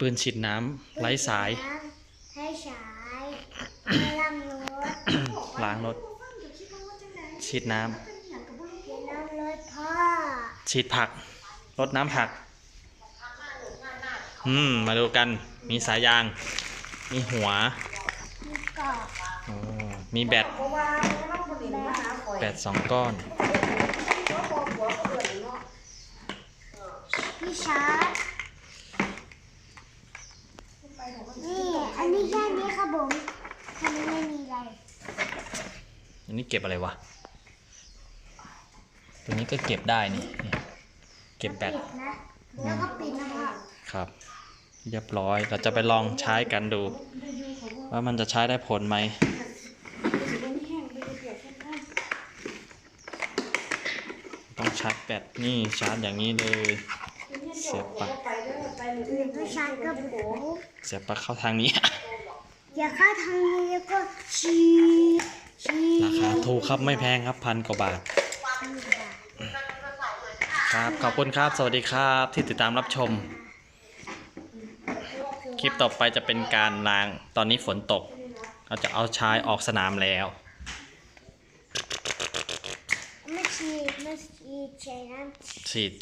ปืนฉีดน้ำไร้สายใช้สายไม่ลำรถล้างรถ ฉีดน้เขียนน้ำรถพ่อำฉีดผักรดน้ำผัก อืม มาดูกัน มีสายยาง มีหัวมีกรอบโอ้มีแบต เพราะว่าไม่ต้องคนอื่นมาหาข่อยแบตสองก้อน เพราะพอผัวเขาเอิ้นเนาะพี่ชาร์จ นี่อันนี้แค่นี้ครับผมอันนี้ไม่มีอะไร อันนี้เก็บอะไรวะ ตัวนี้ก็เก็บได้นี่นี่เก็บแบตปิดนะแล้วก็ปิดนะพ่อครับ เรียบร้อย เราจะไปลองใช้กันดู ว่ามันจะใช้ได้ผลไหมต้องชาร์จแบตนี่ชาร์จอย่างนี้เลยเสียบปลั๊กไปเด้อไปเลยเดี๋ยวก็ชาร์จก็โผเสียบปลั๊กเข้าทางนี้ อย่าเข้าทางนี้แล้วก็ชีดชีดราคาถูกครับไม่แพงครับพันกว่าบาท ครับขอบคุณครับ สวัสดีครับที่ติดตามรับชม คลิปต่อไปจะเป็นการล้างตอนนี้ฝนตก เราจะเอาชายออกสนามแล้ว ไม่ชีดไม่ชีดใช้น้ำฉีด